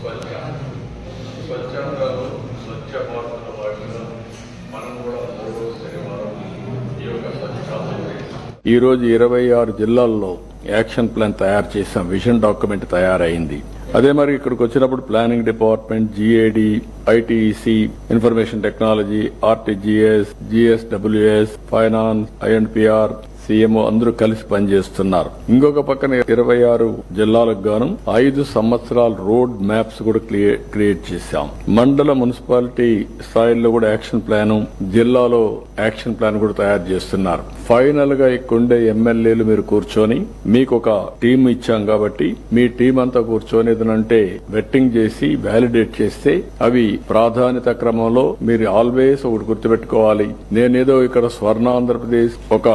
స్వచ్ఛ స్వచ్ఛంగా స్వచ్ఛ భారత్లో భాగంగా మనం కూడా మూడో శనివారం ఈ యొక్క స్వచ్ఛ ఈరోజు రోజు ఇరవై ఆరు జిల్లాల్లో యాక్షన్ ప్లాన్ తయారు చేసాం విజన్ డాక్యుమెంట్ తయారైంది. అదే మరి ఇక్కడికి వచ్చినప్పుడు planning department GAD ITC information technology RTGS GSWS finance INPR CMO అందరూ కలిసి పనిచేస్తున్నారు. ఇంకొక పక్కన ఇరవై ఆరు జిల్లాలకు గాను ఐదు సంవత్సరాల రోడ్ మ్యాప్స్ కూడా క్రియేట్ చేశాం. మండల మున్సిపాలిటీ స్థాయిలో కూడా యాక్షన్ ప్లాన్ జిల్లాలో యాక్షన్ ప్లాన్ కూడా తయారు చేస్తున్నారు. ఫైనల్గా ఇక్కడుండే ఎమ్మెల్యేలు మీరు కూర్చొని మీకు ఒక టీం ఇచ్చాం కాబట్టి మీ టీం అంతా కూర్చొని ఏదనంటే వెట్టింగ్ చేసి వ్యాలిడేట్ చేస్తే అవి ప్రాధాన్యత క్రమంలో మీరు ఆల్వేస్ ఒకటి గుర్తుపెట్టుకోవాలి. నేనేదో ఇక్కడ స్వర్ణ ఆంధ్రప్రదేశ్ ఒక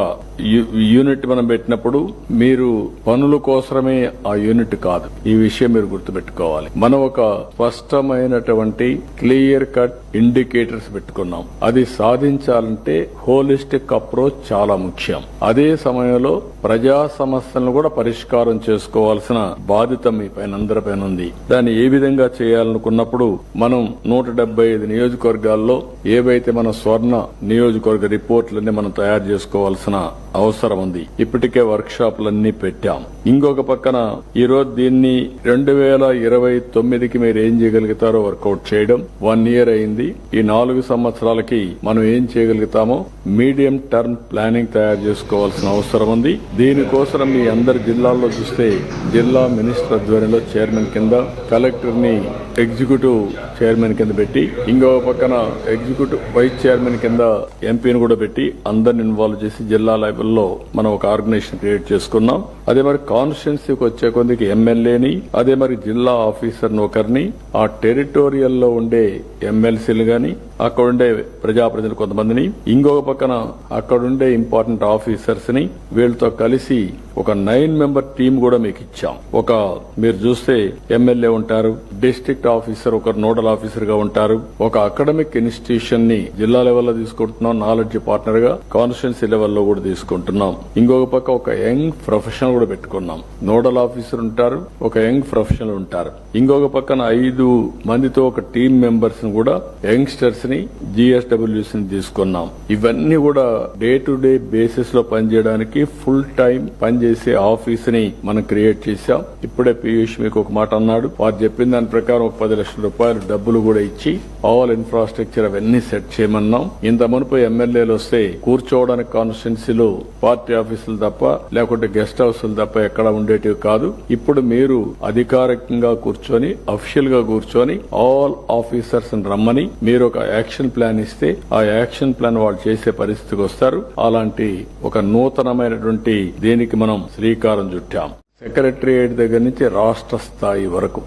యూనిట్ మనం పెట్టినప్పుడు మీరు పనుల కోసమే ఆ యూనిట్ కాదు. ఈ విషయం మీరు గుర్తుపెట్టుకోవాలి. మనం ఒక స్పష్టమైనటువంటి క్లియర్ కట్ ఇండికేటర్స్ పెట్టుకున్నాం. అది సాధించాలంటే హోలిస్టిక్ అప్రోచ్ చాలా ముఖ్యం. అదే సమయంలో ప్రజా సమస్యలను కూడా పరిష్కారం చేసుకోవాల్సిన బాధ్యత మీ పైన అందరిపైన ఉంది. దాన్ని ఏ విధంగా చేయాలనుకున్నప్పుడు మనం నూట డెబ్బై ఐదు నియోజకవర్గాల్లో ఏవైతే మన స్వర్ణ నియోజకవర్గ రిపోర్ట్లన్నీ మనం తయారు చేసుకోవాల్సిన అవసరం ఉంది. ఇప్పటికే వర్క్ షాపులన్నీ పెట్టాం. ఇంకొక పక్కన ఈరోజు దీన్ని రెండు వేల ఇరవై తొమ్మిదికి మీరు ఏం చేయగలుగుతారో వర్కౌట్ చేయడం వన్ ఇయర్ అయింది. ఈ నాలుగు సంవత్సరాలకి మనం ఏం చేయగలుగుతామో మీడియం టర్మ్ ప్లానింగ్ తయారు చేసుకోవాల్సిన అవసరం ఉంది. దీనికోసం మీ అందరి జిల్లాల్లో చూస్తే జిల్లా మినిస్టర్ ఆధ్వర్యంలో చైర్మన్ కింద కలెక్టర్ని ఎగ్జిక్యూటివ్ చైర్మన్ కింద పెట్టి ఇంకో పక్కన ఎగ్జిక్యూటివ్ వైస్ చైర్మన్ కింద ఎంపీని కూడా పెట్టి అందరిని ఇన్వాల్వ్ చేసి జిల్లా లెవెల్లో మనం ఒక ఆర్గనైజేషన్ క్రియేట్ చేసుకున్నాం. అదే మరి కాన్స్టిట్యున్సీకి వచ్చే కొద్దికి ఎమ్మెల్యేని అదే మరి జిల్లా ఆఫీసర్ని ఒకరిని ఆ టెరిటోరియల్లో ఉండే ఎమ్మెల్సీలు గాని అక్కడుండే ప్రజాప్రతినిధులు కొంతమందిని ఇంకొక పక్కన అక్కడుండే ఇంపార్టెంట్ ఆఫీసర్స్ని వీళ్ళతో కలిసి ఒక నైన్ మెంబర్ టీం కూడా మీకు ఇచ్చాం. ఒక మీరు చూస్తే ఎమ్మెల్యే ఉంటారు డిస్ట్రిక్ట్ ఆఫీసర్ ఒక నోడల్ ఆఫీసర్గా ఉంటారు. ఒక అకాడమిక్ ఇన్స్టిట్యూషన్ని జిల్లా లెవెల్లో తీసుకుంటున్నాం నాలెడ్జ్ పార్ట్నర్గా కాన్స్టిట్యున్సీ లెవెల్లో కూడా తీసుకుంటున్నాం. ఇంకొక పక్క ఒక యంగ్ ప్రొఫెషనల్ కూడా పెట్టుకున్నాం. నోడల్ ఆఫీసర్ ఉంటారు ఒక యంగ్ ప్రొఫెషనల్ ఉంటారు. ఇంకొక పక్కన ఐదు మందితో ఒక టీం మెంబర్స్ కూడా యంగ్స్టర్స్ ని జిఎస్డబ్ల్యూస్ని తీసుకున్నాం. ఇవన్నీ కూడా డే టు డే బేసిస్లో పనిచేయడానికి ఫుల్ టైం పనిచేసే ఆఫీస్ని మనం క్రియేట్ చేశాం. ఇప్పుడే పీయూష్ మీకు ఒక మాట అన్నాడు. వారు చెప్పిన దాని ప్రకారం ఒక పది లక్షల రూపాయలు డబ్బులు కూడా ఇచ్చి ఆల్ ఇన్ఫ్రాస్ట్రక్చర్ అవన్నీ సెట్ చేయమన్నాం. ఇంత మునుపు ఎమ్మెల్యేలు వస్తే కూర్చోవడానికి కాన్స్టిట్యున్సీలో పార్టీ ఆఫీసులు తప్ప లేకుంటే గెస్ట్ హౌస్లు తప్ప ఎక్కడ ఉండేటివి కాదు. ఇప్పుడు మీరు అధికారికంగా కూర్చొని అఫీషియల్గా కూర్చొని ఆల్ ఆఫీసర్స్ రమ్మని మీరు ఒక యాక్షన్ ప్లాన్ ఇస్తే ఆ యాక్షన్ ప్లాన్ వాళ్ళు చేసే పరిస్థితికి వస్తారు. అలాంటి ఒక నూతనమైనటువంటి దీనికి మనం శ్రీకారం చుట్టాం. సెక్రటరియేట్ దగ్గర నుంచి రాష్ట్ర స్థాయి వరకు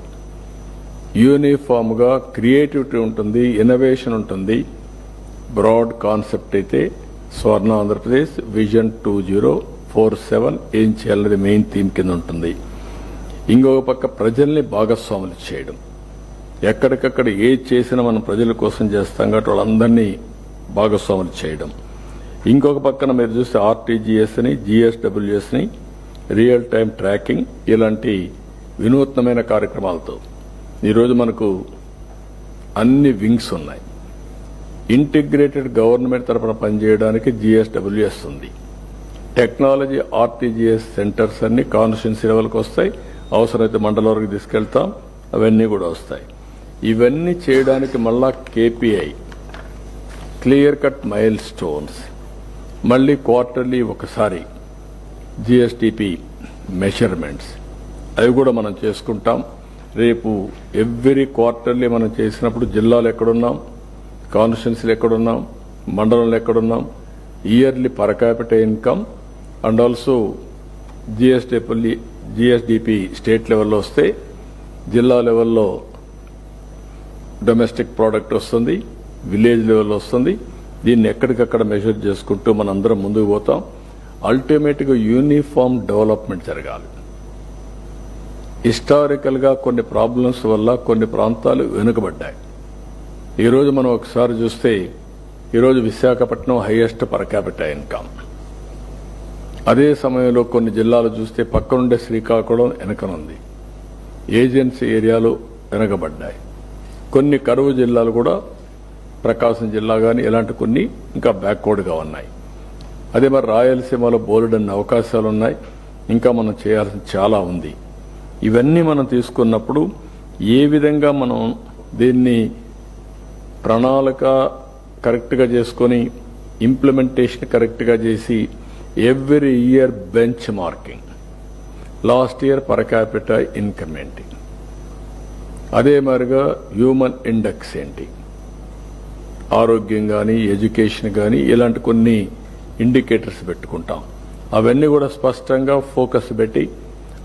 యూనిఫామ్గా క్రియేటివిటీ ఉంటుంది ఇన్నోవేషన్ ఉంటుంది. బ్రాడ్ కాన్సెప్ట్ అయితే Swarna Andhra Pradesh vision two zero four seven ఏం చేయాలనేది మెయిన్ థీమ్ కింద ఉంటుంది. ఇంకొక పక్క ప్రజల్ని భాగస్వాములు చేయడం. ఎక్కడికక్కడ ఏది చేసినా మనం ప్రజల కోసం చేస్తాం కాబట్టి వాళ్ళందరినీ భాగస్వాములు చేయడం. ఇంకొక పక్కన మీరు చూస్తే ఆర్టీజీఎస్ని జిఎస్డబ్ల్యూఎస్ని రియల్ టైం ట్రాకింగ్ ఇలాంటి వినూత్నమైన కార్యక్రమాలతో. ఈరోజు మనకు అన్ని వింగ్స్ ఉన్నాయి. ఇంటిగ్రేటెడ్ గవర్నమెంట్ తరఫున పనిచేయడానికి జిఎస్డబ్ల్యూఎస్ ఉంది. టెక్నాలజీ ఆర్టీజీఎస్ సెంటర్స్ అన్ని కాన్స్టిట్యున్సీ లెవెల్కి వస్తాయి. అవసరమైతే మండలం వరకు తీసుకెళ్తాం. అవన్నీ కూడా వస్తాయి. ఇవన్నీ చేయడానికి మళ్ళా KPI clear cut milestones మళ్ళీ క్వార్టర్లీ ఒకసారి జిఎస్టిపి మెషర్మెంట్స్ అవి కూడా మనం చేసుకుంటాం. రేపు ఎవ్రీ క్వార్టర్లీ మనం చేసినప్పుడు జిల్లాలు ఎక్కడున్నాం కాన్స్టిట్యున్సీలు ఎక్కడున్నాం మండలంలో ఎక్కడున్నాం yearly per capita income and also GSDP GSDP state లెవెల్లో వస్తే జిల్లా లెవెల్లో డొమెస్టిక్ ప్రోడక్ట్ వస్తుంది విలేజ్ లెవెల్ వస్తుంది. దీన్ని ఎక్కడికక్కడ మెజర్ చేసుకుంటూ మనందరం ముందుకు పోతాం. అల్టిమేట్గా యూనిఫామ్ డెవలప్మెంట్ జరగాలి. హిస్టారికల్గా కొన్ని ప్రాబ్లమ్స్ వల్ల కొన్ని ప్రాంతాలు వెనుకబడ్డాయి. ఈరోజు మనం ఒకసారి చూస్తే ఈరోజు Visakhapatnam highest per capital income. అదే సమయంలో కొన్ని జిల్లాలు చూస్తే పక్కనుండే శ్రీకాకుళం వెనకనుంది. ఏజెన్సీ ఏరియాలు వెనకబడ్డాయి. కొన్ని కరువు జిల్లాలు కూడా ప్రకాశం జిల్లా కానీ ఇలాంటి కొన్ని ఇంకా బ్యాక్వర్డ్గా ఉన్నాయి. అదే మరి రాయలసీమలో బోలెడన్ని అవకాశాలు ఉన్నాయి ఇంకా మనం చేయాల్సిన చాలా ఉంది. ఇవన్నీ మనం తీసుకున్నప్పుడు ఏ విధంగా మనం దీన్ని ప్రణాళిక కరెక్ట్గా చేసుకొని ఇంప్లిమెంటేషన్ కరెక్ట్గా చేసి every year benchmarking last year per capital income ఏంటి అదే మాదిరిగా హ్యూమన్ ఇండెక్స్ ఏంటి? ఆరోగ్యం కానీ ఎడ్యుకేషన్ కానీ ఇలాంటి కొన్ని ఇండికేటర్స్ పెట్టుకుంటాం. అవన్నీ కూడా స్పష్టంగా ఫోకస్ పెట్టి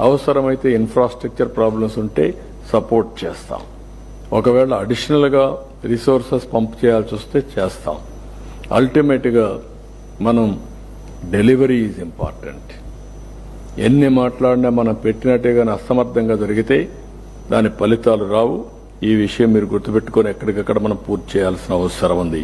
అవసరమైతే ఇన్ఫ్రాస్ట్రక్చర్ ప్రాబ్లమ్స్ ఉంటే సపోర్ట్ చేస్తాం. ఒకవేళ అడిషనల్గా రిసోర్సెస్ పంప్ చేయాల్సి వస్తే చేస్తాం. అల్టిమేట్గా మనం డెలివరీ ఈజ్ ఇంపార్టెంట్ ఎన్ని మాట్లాడినా మనం పెట్టినట్టే కానీ అసమర్థంగా జరిగితే దాని ఫలితాలు రావు. ఈ విషయం మీరు గుర్తుపెట్టుకొని ఎక్కడికక్కడ మనం పూర్తి చేయాల్సిన అవసరం ఉంది.